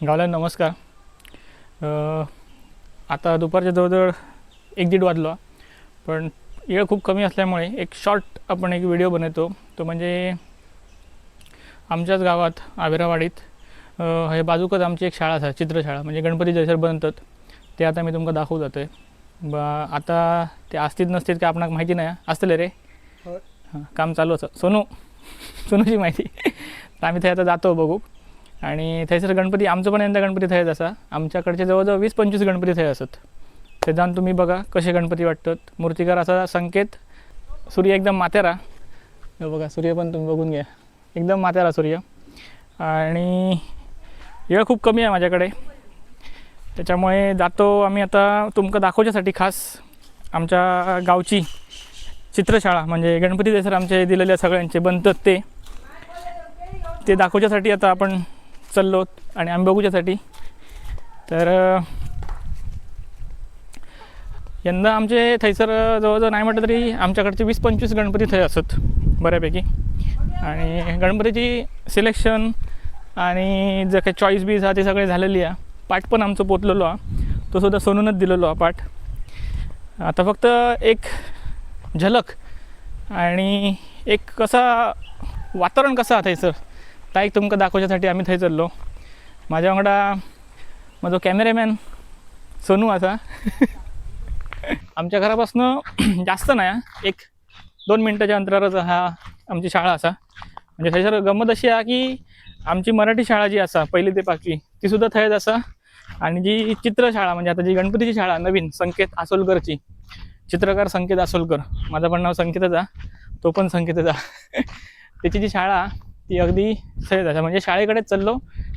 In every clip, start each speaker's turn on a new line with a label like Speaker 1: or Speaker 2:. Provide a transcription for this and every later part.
Speaker 1: गावला नमस्कार. आता दुपारच्या जवळजवळ एक दीड वाजलो पण वेळ खूप कमी असल्यामुळे एक शॉर्ट आपण एक व्हिडिओ बनवतो. तो म्हणजे आमच्याच गावात आविरावाडीत हे बाजूकच आमची एक शाळा असा चित्रशाळा म्हणजे गणपती जैसर बनतात ते आता मी तुमका दाखवू जातोय. बा आता ते असतील नसतील का आपणाक माहिती नाही? असतले रे. हां काम चालू असं. सोनू सोनूची माहिती. तर आम्ही थंय आता जातो बघू. आणि थंयसर गणपती आमचं पण यंदा गणपती थंयच असा. आमच्याकडचे जवळजवळ वीस पंचवीस गणपती थंय असत. ते जाऊन तुम्ही बघा कसे गणपती वाटतात. मूर्तिकार असा संकेत सूर्य एकदम माथेरा हे बघा सूर्य पण तुम्ही बघून घ्या. एकदम माथेरा सूर्य. आणि वेळ खूप कमी आहे माझ्याकडे. त्याच्यामुळे जातो आम्ही आता तुमका दाखवच्यासाठी खास आमच्या गावची चित्रशाळा म्हणजे गणपती देसर आमचे दिलेल्या सगळ्यांचे बनतात ते. ते दाखवच्यासाठी आता आपण चाललो आणि आम्ही बघूच्यासाठी तर यंदा आमचे थैसर जवळजवळ नाही म्हटलं तरी आमच्याकडचे वीस पंचवीस गणपती थंय असत बऱ्यापैकी. आणि गणपतीची सिलेक्शन आणि जे काही चॉईस बीज हा ते सगळे झालेली आहे. पाठ पण आमचं पोचलेलो आहे. तो सुद्धा सोनूनच दिलेलो आहे पाठ. आता फक्त एक झलक आणि एक कसा वातावरण कसं आहे थंयसर ता तुमकां दाखोवच्यासाठी आम्ही थंय चल्लो. माझ्या वांगडा माझो कॅमेरामॅन सोनू आसा. आमच्या घरापासून जास्त नाही एक दोन मिनटाच्या अंतरावरच हा आमची शाळा असा म्हणजे थंयसर गंमत अशी आहे की आमची मराठी शाळा जी असा पहिली ते पाचवी ती सुद्धा थंयच असा आणि जी चित्रशाळा म्हणजे आता जी गणपतीची शाळा नवीन संकेत आसोलकरची. चित्रकार संकेत आसोलकर. माझं पण नाव संकेतच आहे. तो पण संकेतच आहे. त्याची जी शाळा ती अगदी सहज म्हणजे शाळेकडेच चाललो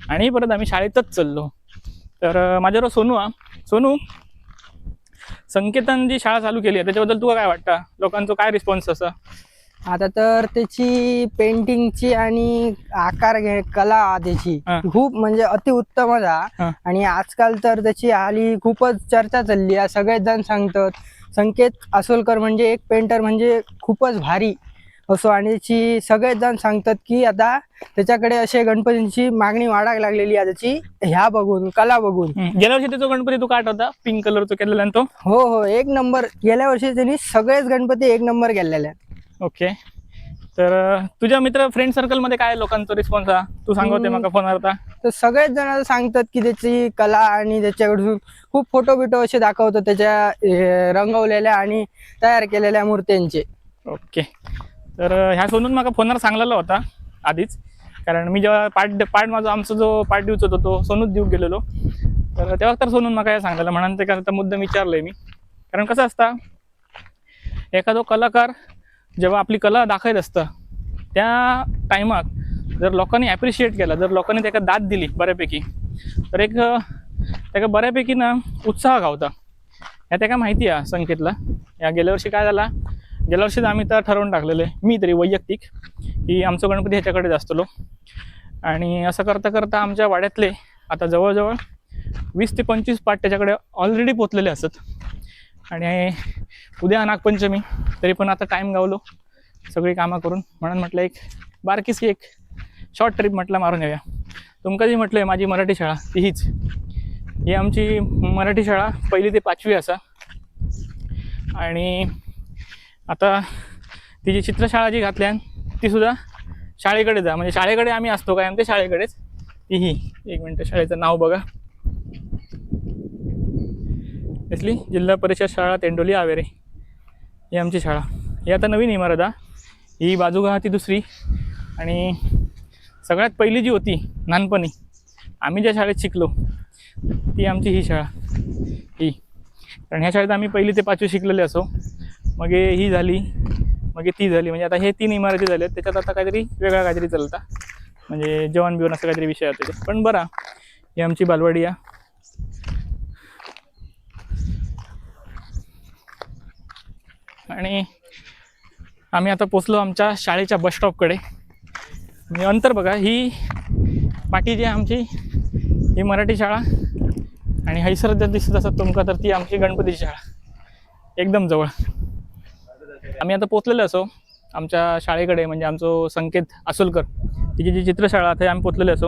Speaker 1: आणि परत आम्ही शाळेतच चाललो. तर अं, माझ्याबरोबर सोनू हा. सोनू संकेतन जी शाळा चालू केली आहे त्याच्याबद्दल तुला काय वाटतं? लोकांचा काय रिस्पॉन्स असा?
Speaker 2: आता तर त्याची पेंटिंगची आणि आकार घे कला त्याची. खूप म्हणजे अतिउत्तमच
Speaker 1: हा.
Speaker 2: हा. आणि आजकाल तर त्याची आली खूपच चर्चा चालली आहे. सगळेच जण सांगतात संकेत आसोलकर म्हणजे एक पेंटर म्हणजे खूपच भारी. असो आणि त्याची सगळेच जण सांगतात की आता त्याच्याकडे असे गणपतींची मागणी वाढायला लागलेली आहे त्याची ह्या बघून कला बघून.
Speaker 1: गेल्या वर्षी त्याचा गणपती तू काय होता पिंक कलरचा केलेला आणि तो?
Speaker 2: हो हो. एक नंबर. गेल्या वर्षी त्यांनी सगळेच गणपती एक नंबर केलेले
Speaker 1: ओके. तर तुझ्या मित्र फ्रेंड सर्कलमध्ये काय लोकांचा रिस्पॉन्स हा? तू सांगवते. मला फोनवर आता
Speaker 2: तर सगळेच जण सांगतात की त्याची कला आणि त्याच्याकडून खूप फोटो बिटो असे दाखवतात त्याच्या रंगवलेल्या आणि तयार केलेल्या मूर्त्यांचे.
Speaker 1: ओके. तर ह्या सोनून मला फोनवर सांगलेला होता आधीच. कारण मी जेव्हा पार्ट पार्ट माझा आमचा जो पार्ट दिवस होतो तो सोनूच देऊ गेलेलो. तर तेव्हा तर सोनून मला काय सांगायला म्हणून ते करता मुद्दा विचारलंय मी. कारण कसं असतं एखादो कलाकार जेव्हा आपली कला दाखवत असतं त्या टायमात जर लोकांनी ॲप्रिशिएट केला जर लोकांनी त्याका दाद दिली बऱ्यापैकी तर एक त्याका बऱ्यापैकी ना उत्साह गावता. ह्या त्याका माहिती आहे संकेतला. या गेल्या वर्षी काय झाला गेल्या वर्षीच आम्ही तर ठरवून टाकलेलं आहे मी तरी वैयक्तिक की आमचं गणपती ह्याच्याकडेच असतलो आणि असं करता करता आमच्या वाड्यातले आता जवळजवळ वीस ते पंचवीस पाठ त्याच्याकडे ऑलरेडी पोचलेले असत. आणि उद्या नागपंचमी तरी पण आता टाईम गावलो सगळी कामं करून म्हणून म्हटलं एक बारकीशी एक शॉर्ट ट्रिप म्हटलं मारून येऊया तुमका जी म्हटलं आहे माझी मराठी शाळा ती हीच ही आमची मराठी शाळा पहिली ते पाचवी असा. आणि आता ती जी चित्रशाळा जी घातल्यान ती सुद्धा शाळेकडे जा म्हणजे शाळेकडे आम्ही असतो काय ते शाळेकडेच. ती ही. एक मिनटं शाळेचं नाव बघा. इसली जिल्हा परिषद शाळा तेंडोली आवेरे. ही आमची शाळा. ही आता नवीन इमारत हा. ही बाजूगा ती दुसरी. आणि सगळ्यात पहिली जी होती लहानपणी आम्ही ज्या शाळेत शिकलो ती आमची ही शाळा. ही. कारण ह्या शाळेत आम्ही पहिली ते पाचवी शिकलेले असो. मग ही झाली मग ती झाली. म्हणजे आता हे तीन इमारती झाल्या आहेत त्याच्यात आता काहीतरी वेगळा काहीतरी चालता. म्हणजे जेवण बिवण असं काहीतरी विषय आहे. त्याच्यात पण बरा ही आमची बालवाडी आहे. आणि आम्ही आता पोचलो आमच्या शाळेच्या बस स्टॉपकडे आणि अंतर बघा ही पाठी जी आहे आमची ही मराठी शाळा आणि हैसर जर दिसत असत तुमका तर ती आमची गणपतीची शाळा. एकदम जवळ. आम्ही आता पोचलेलो असो. आमच्या शाळेकडे म्हणजे आमचो संकेत असोलकर. तिची जी चित्रशाळा आहे आम्ही पोचलेलो असो.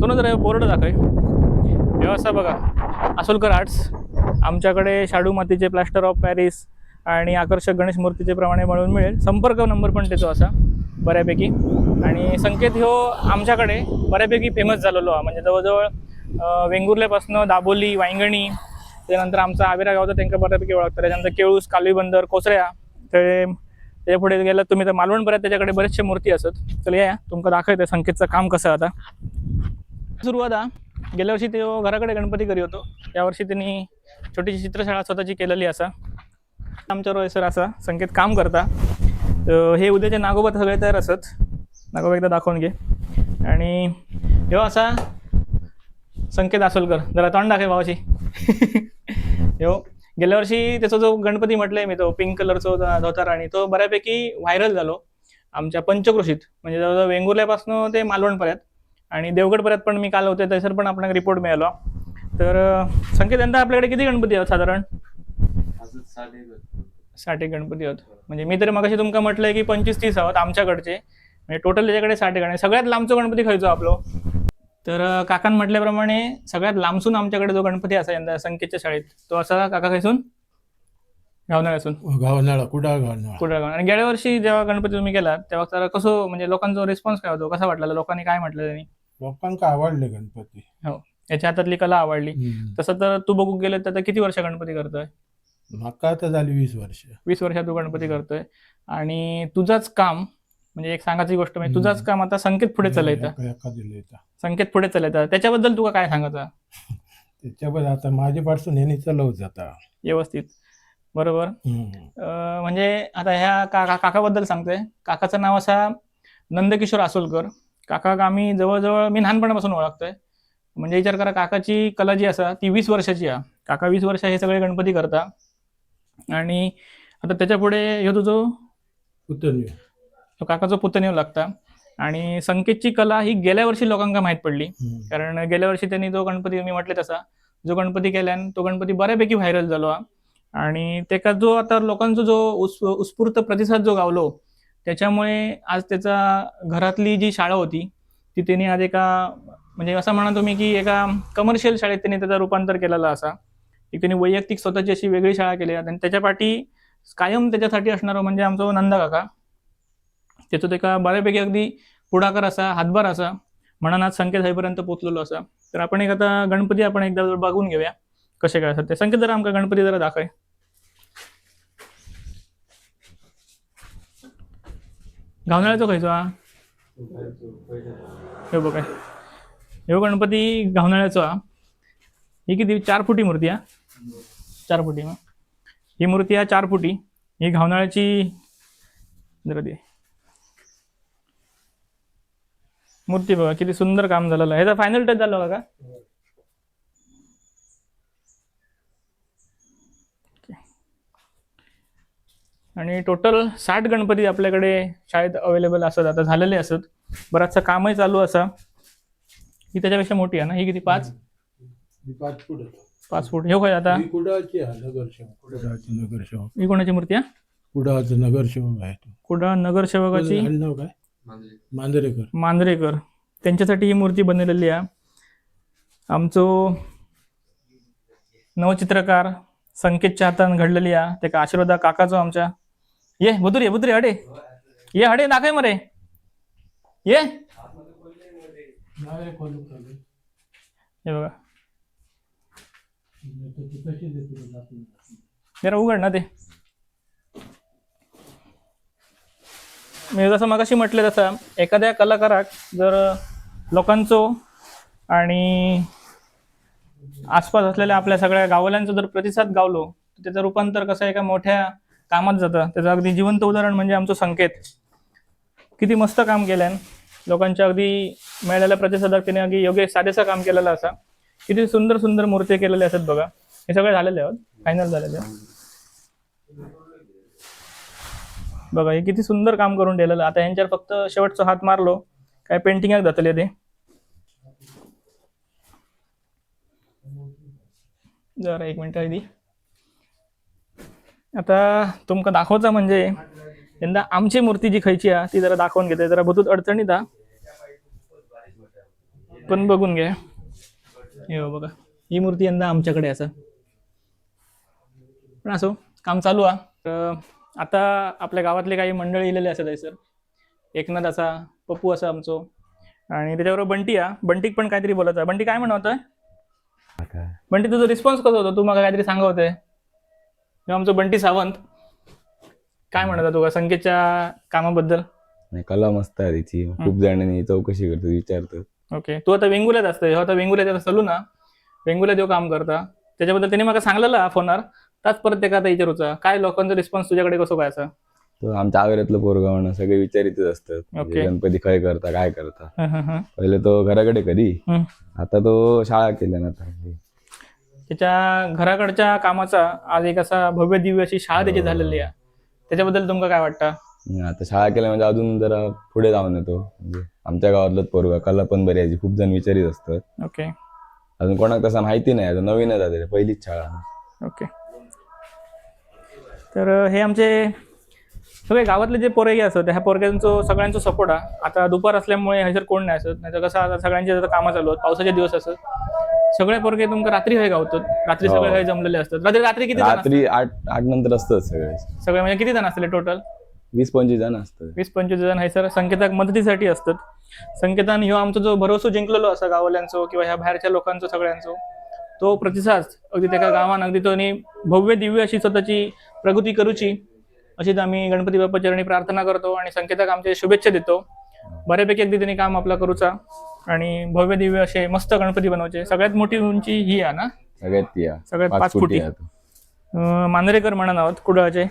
Speaker 1: सोनं जरा बोर्ड दाखवे. व्यवस्था बघा. असोलकर आर्ट्स. आमच्याकडे शाडू मातीचे प्लास्टर ऑफ पॅरिस आणि आकर्षक गणेश मूर्तीचे प्रमाणे मिळून मिळेल. संपर्क नंबर पण त्याचा असा बऱ्यापैकी. आणि संकेत ह्यो आमच्याकडे बऱ्यापैकी फेमस झालेलो हा म्हणजे जवळजवळ वेंगुर्ल्यापासून दाबोली वांगणी त्यानंतर आमचा आविरा गावचा त्यांना बऱ्यापैकी ओळखतात. त्याच्यानंतर केळूस कालवी बंदर कोसऱ्या ते त्याच्या पुढे गेलं तुम्ही तर मालवणपर्यंत त्याच्याकडे बरेचसे मूर्ती असत. तर या तुमका दाखवते संकेतचं काम कसं आता. सुरुवात गेल्या वर्षी ते घराकडे गणपती करी होतो. यावर्षी त्यांनी छोटीशी चित्रशाळा स्वतःची केलेली असा. आमच्यावर सर असा संकेत काम करता. तर हे उद्याचे नागोबा सगळे तयार असत. नागोबा एकदा दाखवून घे. आणि ह्यो असा संकेत असोलकर. जरा तोंड दाखव भावाशी. ह्यो गेल्या वर्षी त्याचा जो गणपती म्हटलंय मी तो पिंक कलरचा होता आणि तो बऱ्यापैकी व्हायरल झालो आमच्या पंचकृषीत. म्हणजे जवळजवळ वेंगुर्ल्यापासून ते मालवणपर्यंत. आणि देवगडपर्यंत पण मी काल होते तसर पण आपल्याला रिपोर्ट मिळाला. तर संकेत यंदा आपल्याकडे किती गणपती आहेत साधारण? साठ एक गणपती आहेत. म्हणजे मी तरी मगाशी तुमका म्हटलंय की पंचवीस तीस आहोत आमच्याकडचे. म्हणजे टोटल त्याच्याकडे साठ गणपती सगळ्यात लांबचो गणपती खायचो आपलो? तर काकान म्हटल्याप्रमाणे सगळ्यात लांबसून आमच्याकडे जो गणपती असा यंदा संकेतच्या शाळेत तो असा काका खायसून घावनाळ्यासून
Speaker 3: गावनाळा कुडाळ गावनाळा
Speaker 1: कुठं आणि गेल्या वर्षी जेव्हा गणपती तुम्ही गेलात तेव्हा तर कसं म्हणजे लोकांचा रिस्पॉन्स काय होतो? कसा वाटला? लोकांनी काय म्हटलं त्यांनी?
Speaker 3: लोकांका आवडले गणपती?
Speaker 1: याच्या हातातली कला आवडली. तसं तर तू बघू गेलं तर किती वर्ष गणपती करतोय?
Speaker 3: म्हाका आता झाली वीस वर्ष.
Speaker 1: वीस वर्षात तू गणपती करतोय. आणि तुझंच काम म्हणजे एक सांगायची गोष्ट म्हणजे तुझंच काम आता संकेत पुढे चालायचं. संकेत पुढे चालायचं. त्याच्याबद्दल तुला काय सांगायचं?
Speaker 3: त्याच्यावर आता माझ्यापासून ह्यानी चालवत जाता.
Speaker 1: व्यवस्थित. बरोबर? म्हणजे आता ह्या काका काकाबद्दल सांगतोय. काकाचं नाव असा नंदकिशोर आसोलकर. काका आम्ही जवळजवळ मी लहानपणापासून ओळखतोय. म्हणजे विचार करा काकाची कला जी असा ती वीस वर्षाची आहे. काका वीस वर्ष हे सगळे गणपती करता. आणि आता त्याच्या पुढे ह्यो तुझो?
Speaker 3: पुतण्यो.
Speaker 1: तो काकाचा पुतण्यो लागता आणि संकेतची कला ही गेल्या वर्षी लोकांना माहीत पडली. कारण गेल्या वर्षी त्यांनी जो गणपती मी म्हटले तसा जो गणपती केल्यान तो गणपती बऱ्यापैकी व्हायरल झालो हा. आणि त्याचा जो आता लोकांचा जो उत्स्फूर्त प्रतिसाद जो गावलो त्याच्यामुळे आज त्याचा घरातली जी शाळा होती ती त्यांनी आज एका म्हणजे असं म्हणा तुम्ही की एका कमर्शियल शाळेत त्यांनी त्याचं रूपांतर केलेलं असा एक त्यांनी वैयक्तिक स्वतःची अशी वेगळी शाळा केली. आणि त्याच्या पाठी कायम त्याच्यासाठी असणारं म्हणजे आमचा नंदा काका त्याचं ते का बऱ्यापैकी अगदी पुढाकार असा हातभार असा म्हणून आज संकेत होईपर्यंत पोचलेलो असा. तर आपण एक आता गणपती आपण एकदा बघून घेऊया कसे काय असतात ते. संकेत जरा आमका गणपती जरा दाखय. घावनाळ्याचो खायचो हा? हे बघ ह्यो गणपती घावनाळ्याचो हा. ही किती? चार फुटी मूर्ती हा? चार फुटी मग ही मूर्ती आहे चार फुटी. ही घावनाळ्याची जरा दे. मूर्ती बघा किती सुंदर काम झालेलं आहे. ह्याचा फायनल टच झाला बघा. आणि टोटल साठ गणपती आपल्याकडे शाळेत अवेलेबल असत आता झालेले असत. बराचसा कामही चालू असा. ही त्याच्यापेक्षा मोठी आहे ना? ही किती? पाच?
Speaker 3: ही पाच फूट आहे.
Speaker 1: पाच फूट. हे काय आता?
Speaker 3: ही नगरसेवक.
Speaker 1: ही कोणाची मूर्ती आहे?
Speaker 3: कुडाळचं नगरसेवक आहे.
Speaker 1: कुठं नगरसेवकाची?
Speaker 3: काय? मांजरेकर.
Speaker 1: मांजरेकर. त्यांच्यासाठी ही मूर्ती बनवलेली आहे. आमचो नवचित्रकार संकेतच्या हातान घडलेली आहे. ते का आशीर्वादा काकाचो आमच्या. ये बुदुरी ये बुदुरी हडे. ये हडे दाखय मरे. ये. हे बघा? जरा उघड ना ते. मी जसं मगाशी म्हटलं तसं एखाद्या कलाकाराक जर लोकांचो आणि आसपास असलेल्या आपल्या सगळ्या गावल्यांचा जर प्रतिसाद गावलो तर त्याचं रूपांतर कसं एका मोठ्या कामात जातं? त्याचं अगदी जिवंत उदाहरण म्हणजे आमचं संकेत. किती मस्त काम केल्यान लोकांच्या अगदी मिळालेल्या प्रतिसादात त्याने अगदी योग्य साधेसा काम केलेलं असा. किती सुंदर सुंदर मूर्ती केलेले असतात बघा. हे सगळे झालेले आहेत फायनल झालेले आहेत. बघा हे किती सुंदर काम करून दिलेलं आता यांच्यावर फक्त शेवटचा हात मारलो. काय पेंटिंग जातले ते जरा एक मिनिट आधी. आता तुमका दाखवचा म्हणजे यंदा आमची मूर्ती जी खायची आहे ती जरा दाखवून घेते. जरा भूतूत अडचणीत हा पण बघून घ्या. हे हो बघा ही मूर्ती यंदा आमच्याकडे असं. पण असो काम चालू आहे तर आता आपल्या गावातले काही मंडळी इलेले असत आहे सर. एकनाथ असा पप्पू असा आमचो. आणि त्याच्याबरोबर बंटी आ बंटीक पण काहीतरी बोलत आहे. बंटी काय म्हणत आहे? बंटी तुझा रिस्पॉन्स कसं होता? तू मला काहीतरी सांगत होते. तेव्हा आमचं बंटी सावंत. काय म्हणत होता तुका संकेतच्या कामाबद्दल?
Speaker 4: नाही कला मस्त आहे तिची. खूप जणांनी चौकशी करतात विचारतात.
Speaker 1: ओके. तू आता वेंगुल्यात असतं ह्यो आता वेंगुल्यात चलू ना वेंगुल्यात काम करता. त्याच्याबद्दल त्याने मला सांगलेला फोनवर. ताच परत ते आता विचारूचा काय लोकांचा रिस्पॉन्स तुझ्याकडे कसं काय असा?
Speaker 4: आमच्या आग्र्यातलं पोरगा म्हणून सगळे विचारितच असतात. म्हणजे. गणपती खय करता काय करता.
Speaker 1: हं, हं, हं.
Speaker 4: पहिले तो घराकडे कधी?
Speaker 1: हं.
Speaker 4: आता तो शाळा केल्या ना आता.
Speaker 1: त्याच्या घराकडच्या कामाचा आज एक असा भव्य दिव्य अशी शाळा त्याची
Speaker 4: हो.
Speaker 1: झालेली आहे. त्याच्याबद्दल तुमका काय वाटतं?
Speaker 4: आता शाळा केल्या म्हणजे अजून जरा पुढे जाऊन येतो. म्हणजे आमच्या गावातलंच पोरगा कला पण बरी आहे. खूप जण विचारित असतात.
Speaker 1: ओके.
Speaker 4: अजून कोणाक तसा माहिती नाही. आता नवीनच आहे. त्याची पहिलीच शाळा.
Speaker 1: ओके. तर हे आमचे सगळे गावातले जे पोरगे असत ह्या पोरग्यांचं सगळ्यांचं सपोर्ट आहे आता दुपार असल्यामुळे हजर कोण नाही असत नाही तर कसं आता सगळ्यांचे आता कामं चालू आहेत पावसाचे दिवस असत. सगळे पोरगे तुमका रात्री हे गावतात रात्री सगळे
Speaker 4: हो.
Speaker 1: हे जमलेले असतात. रात्री रात्री किती जण?
Speaker 4: रात्री आठ आठ नंतर असतात सगळे.
Speaker 1: सगळे म्हणजे किती जण असले टोटल
Speaker 4: वीस पंचवीस जण असतात.
Speaker 1: वीस पंचवीस जण हे सर. संकेताक मदतीसाठी असतात. संकेतान ह्यो आमचा जो भरोसो जिंकलेलो असा गावल्यांचो किंवा ह्या बाहेरच्या लोकांचो सगळ्यांचो. तो प्रतिसाद अगदी त्या गावान अगदी तो भव्य दिव्य अशी स्वतःची प्रगती करूची अशीच आम्ही गणपती बाप्पा चरणी प्रार्थना करतो आणि संकेताक आमचे शुभेच्छा देतो. बऱ्यापैकी अगदी त्यांनी काम आपला करूचा आणि भव्य दिव्य असे मस्त गणपती बनवायचे सगळ्यात मोठी उंची ही आहे ना?
Speaker 4: सगळ्यात ती आहे.
Speaker 1: सगळ्यात
Speaker 4: पाच फुटी आहे तो.
Speaker 1: मांजरेकर म्हणून आहोत कुडाळचे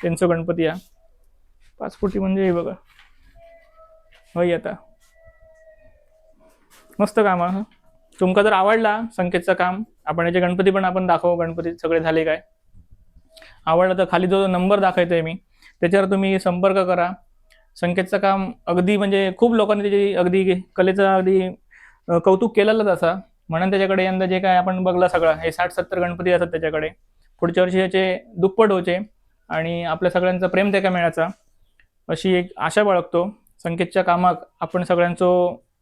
Speaker 1: त्यांचं गणपती आहे. पाच फुटी म्हणजे हे बघा. होय आता. मस्त काम आहे हं. तुमका जर आवडला संकेतचं काम आपण याचे गणपती पण आपण दाखवू गणपती सगळे झाले काय? आवडलं तर खाली जो नंबर दाखवतोय मी त्याच्यावर तुम्ही संपर्क करा. संकेतचं काम अगदी म्हणजे खूप लोकांनी त्याची अगदी कलेचं अगदी कौतुक केलेलंच असा. म्हणून त्याच्याकडे यंदा जे काय आपण बघला सगळं हे साठ सत्तर गणपती असतात त्याच्याकडे. पुढच्या वर्षी याचे दुप्पट होचे आणि आपल्या सगळ्यांचं प्रेम त्याका मिळायचा. अशी एक आशा बाळगतो. संकेतच्या कामाक आपण सगळ्यांचो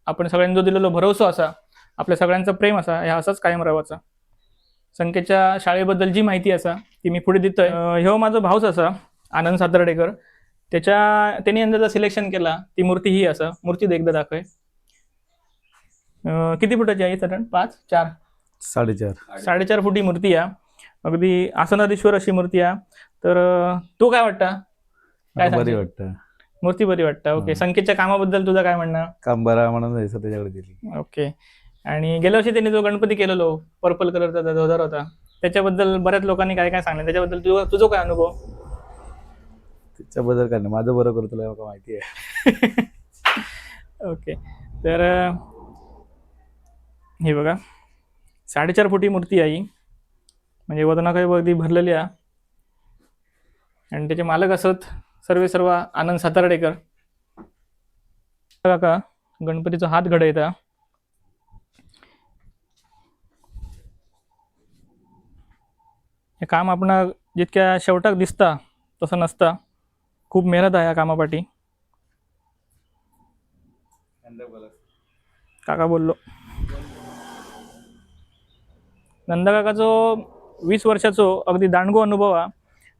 Speaker 1: आपण सगळ्यांचो दिलेलो भरोसा असा आपल्या सगळ्यांचं प्रेम असा ह्या असाच कायम राहायचा संकेतच्या शाळेबद्दल जी माहिती असा ती मी पुढे देतोय. ह्यो माझा भाऊच असा आनंद सातर्डेकर. त्याच्या त्यांनी यंदाचं सिलेक्शन केला ती मूर्ती ही असा मूर्ती एकदा दाखव किती फुटाची आहे साधारण? पाच? चार?
Speaker 3: साडेचार.
Speaker 1: साडेचार फुटी मूर्ती आहे अगदी आसनाधीश्वर अशी आहे तर तू काय वाटतं? काय
Speaker 3: बरी? वाटतं.
Speaker 1: मूर्ती बरी वाटतं. ओके. संकेतच्या कामाबद्दल तुझं काय म्हणणं?
Speaker 3: काम बरा म्हणून त्याच्याकडे दिली.
Speaker 1: ओके. आणि गेल्या वर्षी त्यांनी जो गणपती केलेलो पर्पल कलरचा ध्वजार होता त्याच्याबद्दल बऱ्याच लोकांनी काय काय सांगलं त्याच्याबद्दल तुझा तुझा काय अनुभव?
Speaker 3: त्याच्याबद्दल काय नाही माझं बरं करतो तुला माहिती आहे.
Speaker 1: ओके तर हे बघा. साडेचार फुटी मूर्ती आहे ही. म्हणजे वजना काही अगदी भरलेली आहे. आणि त्याचे मालक असत सर्वे सर्व आनंद सातार्डेकर. काका गणपतीचा हात घडयता हे काम आपण जितक्या शेवटाक दिसता तसं नसता. खूप मेहनत आहे या कामापाठी. काका बोललो. नंदकाकाचो वीस वर्षाचो अगदी दांडगो अनुभव हा.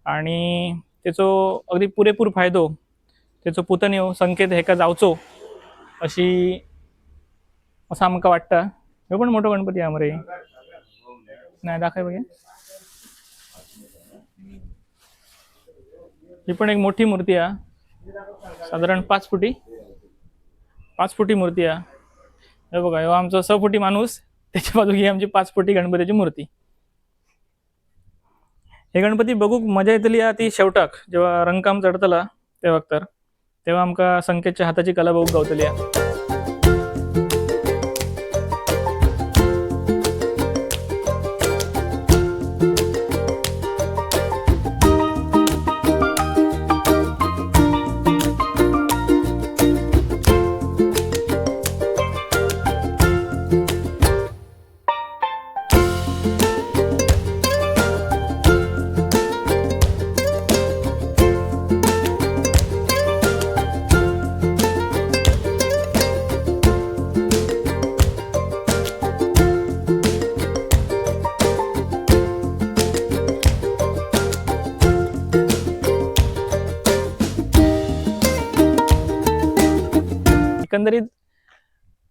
Speaker 1: आणि तेचो अगदी पुरेपूर फायदो त्याचो पुतण्यो संकेत हेका जावचो अशी असं आमकां वाटतं. ह्यो पण मोठो गणपती आहे मरे नाही दाखय बघे. ही पण एक मोठी मूर्ती आहे. साधारण पाच फुटी. पाच फुटी मूर्ती आहे. हे बघा ह्यो आमचा स फुटी माणूस त्याच्या बाजू ही आमची पाच फुटी गणपतीची मूर्ती. हे गणपती बघूक मजा येतली हा ती शेवटाक. जेव्हा रंगकाम चढतला तेव्हा तर. तेव्हा आमका संकेतच्या हाताची कला बघूक गावतली हा.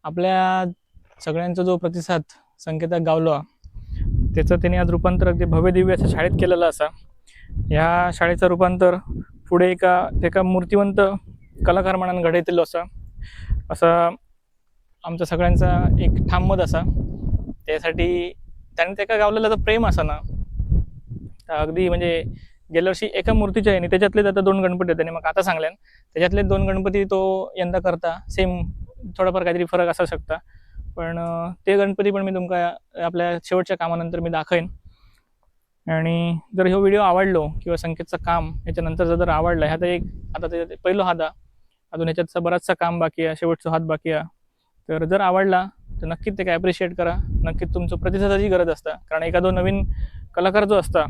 Speaker 1: आपल्या सगळ्यांचा जो प्रतिसाद संकेतात गावलो त्याचं त्याने आज रूपांतर अगदी भव्य दिव्य असं शाळेत केलेलं असा. ह्या शाळेचं रूपांतर पुढे एका एका मूर्तिवंत कलाकार म्हणून घडयतलो असा. असं आमचा सगळ्यांचा एक ठाम मत असा. त्यासाठी त्याने त्या गावलेलं तर प्रेम असा ना अगदी म्हणजे गेल्या वर्षी एका मूर्तीच्या आहे आणि त्याच्यातलेच आता दोन गणपती होते आणि मग आता सांगल्यान त्याच्यातले दोन गणपती तो यंदा करता सेम थोडाफार काहीतरी फरक असू शकता. पण ते गणपती पण मी तुमका आपल्या शेवटच्या कामानंतर मी दाखवेन. आणि जर ह्यो व्हिडिओ आवडलो किंवा संकेतचं काम याच्यानंतर जर आवडलं ह्या तर एक आता ते पहिलो हात आहे. अजून ह्याच्यातचा बराचसा काम बाकी आहे शेवटचा हात बाकी आहे. तर जर आवडला तर नक्कीच ते काय ॲप्रिशिएट करा. नक्कीच तुमचं प्रतिसादाची गरज असता. कारण एखादो नवीन कलाकार जो असता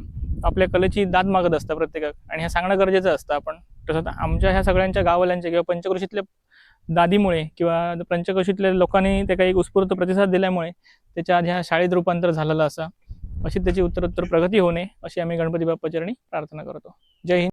Speaker 1: आपल्या कलेची दाद मागत असता प्रत्येकाक. आणि हे सांगणं गरजेचं असतं आपण. तसं तर आमच्या ह्या सगळ्यांच्या गाववाल्यांच्या किंवा पंचकृषीतल्या दादीमुळे किंवा पंचकशीतल्या लोकांनी त्याका एक उत्स्फूर्त प्रतिसाद दिल्यामुळे त्याच्या आधी ह्या शाळेत रूपांतर झालेलं असा. अशी त्याची उत्तरोत्तर प्रगती होणे अशी आम्ही गणपती बाप्पा चरणी प्रार्थना करतो. जय हिंद.